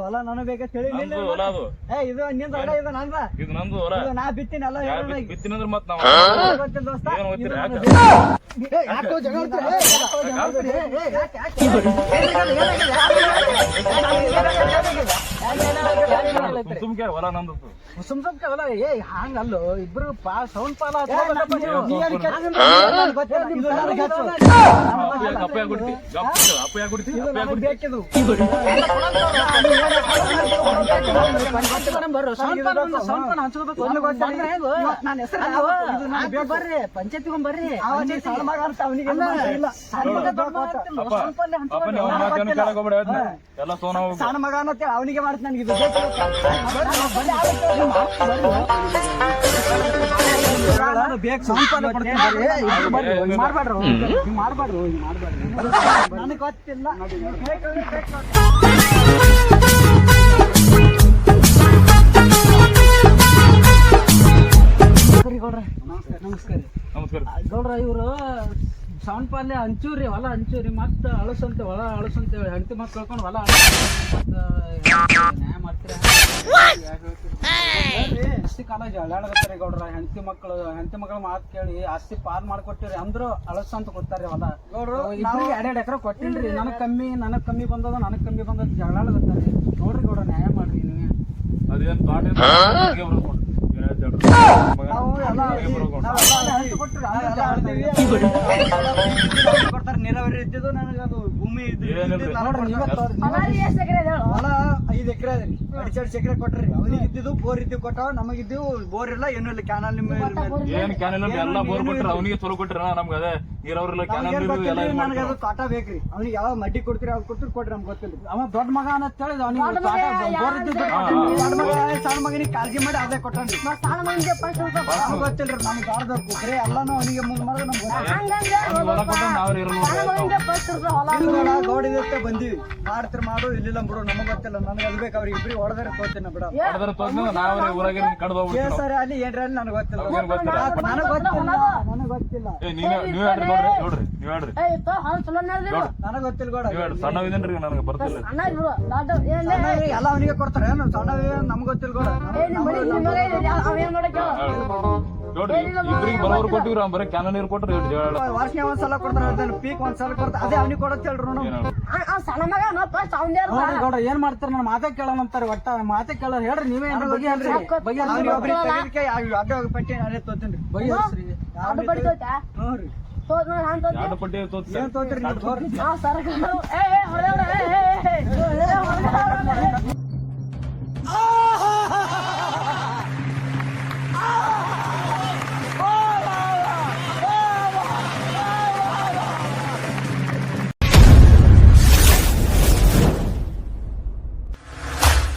ಹೊಲ ನನಗ್ ಹೊಲ ಅದು ಏ ಇದು ನಿಂದ ಹೊಲ ಇದು ನಂದ ಇದು ನಂದು ಹೊಲ ಇದು ನಾ ಬಿತ್ತೀನಿ ಎಲ್ಲ ಬಿತ್ತಿನಂದ್ರ ಮತ್ ನಾವ್ ಗೊತ್ತಿಲ್ಲ ದೋಸ್ತ ಏನ್ ಓದ್ತೀರಿ? ಯಾಕೆ? ಏ, ಯಾಕೋ ಜಗಳ ಆಡ್ತೀರಿ? ಏ, ಯಾಕೋ ಜಗಳ ಆಡ್ತೀರಿ? ಏ, ಏ, ಯಾಕೆ, ಯಾಕೆ? ಸುಮ್ ಸುಮ್ಕೆ ಹೊಲ ನಂದು ಸುಮ್ ಸುಮ್ಕೆ ಹೊಲ ಏ ಹಂಗಲ್ಲೋ ಇಬ್ರು ಪಾ ಸೌಂಡ್ ಪಾಲ. ಇದು. ಅಪ್ಪ. ಬರ್ರಿ, ಆಯ್ತು ಬರ್ರಿ. ಎಲ್ಲ ಸೋನ ಸಣ್ಣ ಮಗ ಅನ್ನತ್ತೆ ಅವನಿಗೆ ಮಾಡ್ತ ನನಗೆ ಇದು ಬೇಕು. ಮಾಡ್ಬ್ಯಾಡ್ರಿ, ಹಿಂಗ್ ಮಾಡ್ಬ್ಯಾಡ್ರಿ, ಹಿಂಗ್ ಮಾಡ್ಬ್ಯಾಡ್ರಿ. ನನಗೆ ಗೊತ್ತಿಲ್ಲ ನಮಸ್ಕಾರ ನಮಸ್ಕಾರ ಗೌಡ್ರ ಇವ್ರು ಸೌಂಡ್ ಪಾಲ್ಯ ಹಂಚೂರಿ ಹೊಲ ಹಂಚೂರಿ ಮತ್ತೆ ಅಳಸಂತೆ ಹೊಲ ಅಳಸಂತೆ ಹೆಂಡತಿ ಮಕ್ಕಳು ಕಳ್ಕೊಂಡು ಹೊಲ ಮತ್ತ ನ್ಯಾಯ ಮಾಡ್ತೀರ ಆಸ್ತಿ ಕಾಲ ಜಗಳಾಡಕತ್ತಾರೆ ಗೌಡ್ರ? ಹೆಂಡತಿ ಮಕ್ಕಳು ಹೆಂಡತಿ ಮಕ್ಕಳ ಮಾತು ಕೇಳಿ ಆಸ್ತಿ ಪಾರ್ ಮಾಡ್ಕೊಟ್ಟಿರಿ ಅಂದ್ರು ಅಳಸ ಅಂತ ಕೊಡ್ತಾರೆ ಹೊಲ ಗೌಡ್ರು, ಇಬ್ರಿಗೆ ಎರಡೆರಡು ಎಕರೆ ಕೊಟ್ಟಿನ್ರಿ ನನಗ್ ಕಮ್ಮಿ ನನಗೆ ಕಮ್ಮಿ ಬಂದದ ನನಗೆ ಕಮ್ಮಿ ಬಂದದ ಜಗಳಾಡಕತ್ತಾರೆ ನೋಡ್ರಿ ಗೌಡ್ರ ನ್ಯಾಯ ಮಾಡ್ರಿ ನೀವು ಅದೇನ್ ನೀರಾವರಿ ಇದ್ದಿದ್ದು ನನಗೆ ಅದು ಭೂಮಿ ಇದ್ದು-. ಐದು ಎಕರೆ ಅದ್ರಿ ಅಡಿಚರ್ಡ್ ಎಕರೆ ಕೊಟ್ರಿ ಅವನಿಗೆ ಇದ್ದಿದ್ದು ಬೋರ್ ಇದ್ದು ಕೊಟ್ಟಾವ ನಮಗಿದ್ದು ಬೋರ್ ಇಲ್ಲ ಏನೂ ಇಲ್ಲ ಕ್ಯಾನಲ್ ನಿಮ್ಮ ಕ್ಯಾನಲ್ ಎಲ್ಲ ಬೋರ್ ಕೊಟ್ರಿ ಅವನಿಗೆ ಚಲೋ ಕೊಟ್ರಿ ನಮ್ಗೆ ಅದೇ ನೀರವ್ರಿಲ್ಲ ಕ್ಯಾನಲ್ ನೀರು ನನಗೆ ಅದು ಕಾಟ ಬೇಕ್ರಿ ಅವ್ನಿಗೆ ಯಾವ ಮಡ್ಡಿ ಕೊಡ್ತೀರಿ ಅವ್ರು ಕೊಡ್ತೀರಿ ಕೊಡ್ರಿ ನಮ್ಗೆ ಗೊತ್ತಿಲ್ಲ ಅವ ದೊಡ್ಡ ಮಗ ಅಂತ ಹೇಳಿದ ಅವನಿಗೆ ಬೋರ್ ಹಾ. ಸಣ್ಣ ಮಗ ಸಣ್ಣ ಮಗನಿಗೆ ಕಾಳಜಿ ಮಾಡಿ ಅದೇ ನಮ್ಗೆ ಗೊತ್ತಿಲ್ರಿ ನಮ್ಗೆ ಎಲ್ಲಾನು ಅವನಿಗೆ ಮುಂದ್ ಮಾಡಿದ್ರೆ ನಮ್ಗೆ ಬಂದಿವಿ. ಮಾಡ್ತಿರ್ ಮಾಡು ಇಲ್ಲಿಲ್ಲ ಬಿಡು ನಮಗ್ ಗೊತ್ತಿಲ್ಲ. ನನಗೆ ಅದು ಬೇಕು ಅವ್ರಿಗೆ ಇಬ್ರಿಗೆ ಹೊಡೆದ್ರೆ ತೋತೀನಿ ಬಿಡ. ಸರಿ ಅಲ್ಲಿ ಏನ್ರಿ ಅಲ್ಲಿ ನನಗೆ ಗೊತ್ತಿಲ್ಲ. ನನಗೆ ಗೊತ್ತಿಲ್ಲ. ನನಗೆ ಗೊತ್ತಿಲ್ಲ. ಏ ನನಗೆ ಗೊತ್ತಿಲ್ಲ ಗೌಡ. ನೀವ್ ಹೇಳ್ರಿ ಸಣ್ಣವಿದೇನ್ರಿ ನನಗೆ ಬರ್ತಿಲ್ಲ. ಸಣ್ಣವ್ರಿಗೆ ಎಲ್ಲ ಅವನಿಗೆ ಕೊಡ್ತಾರೆ. ಏನು ಸಣ್ಣವೇ ನಮ್ಗೆ ಗೊತ್ತಿಲ್ಲ ಗೌಡ. ನೋಡ್ರಿ ಇಬ್ರಿಗೆ ಬರೋರು ಕೊಟ್ಟಿವ್ರಿ ಅವ್ನ್ ಬರೀ ಕ್ಯಾನಲ್ ನೀರು ಕೊಟ್ರಿ ಇವ್ರು ಜಗಳ. ಆಡೋದು. ವರ್ಷ ಒಂದ್ಸಲ ಕೊಡ್ತಾರೆ ಅದನ್ನ ಪೀಕ್ ಒಂದ್ಸಲ ಕೊಡ್ತಾರೆ. ಅದೇ ಅವನಿಗೆ ಕೊಡತ್ತೆ ಹೇಳ್ರು ಫಸ್ಟ್ ಅವನೇ ನೋಡ್ರಿ ಗೌಡ ಏನ್ ಮಾಡ್ತಾರೆ? ನನ್ನ ಮಾತೇ ಕೇಳೋಣ ಅಂತಾರೆ ಒಟ್ಟ. ಮಾತೇ ಕೇಳೋರ್ ಹೇಳ್ರಿ ನೀವೇ ಏನ್ರಿ? ಬಗೆಹರಿಸ್ರಿ ಅವ್ನಿಗೆ ಬಗೆಹರಿಸ್ರಿ ಒಬ್ರಿಗೆ ತೆಗೆದಕ್ಕೆ ಅಡ್ಡ ಪಟ್ಟಿ ನಾನೇ ತೋತೀನಿ. ಬಡಿದೋತಾ ಹ್ಞೂ ರೀ ಎರಡು ಪಟ್ಟಿ ತೋರ್ಸಿ ಏನ್ ತೋತಿರಿ ನೀವು? ತೋರಿ ಸರ್ಕಾರ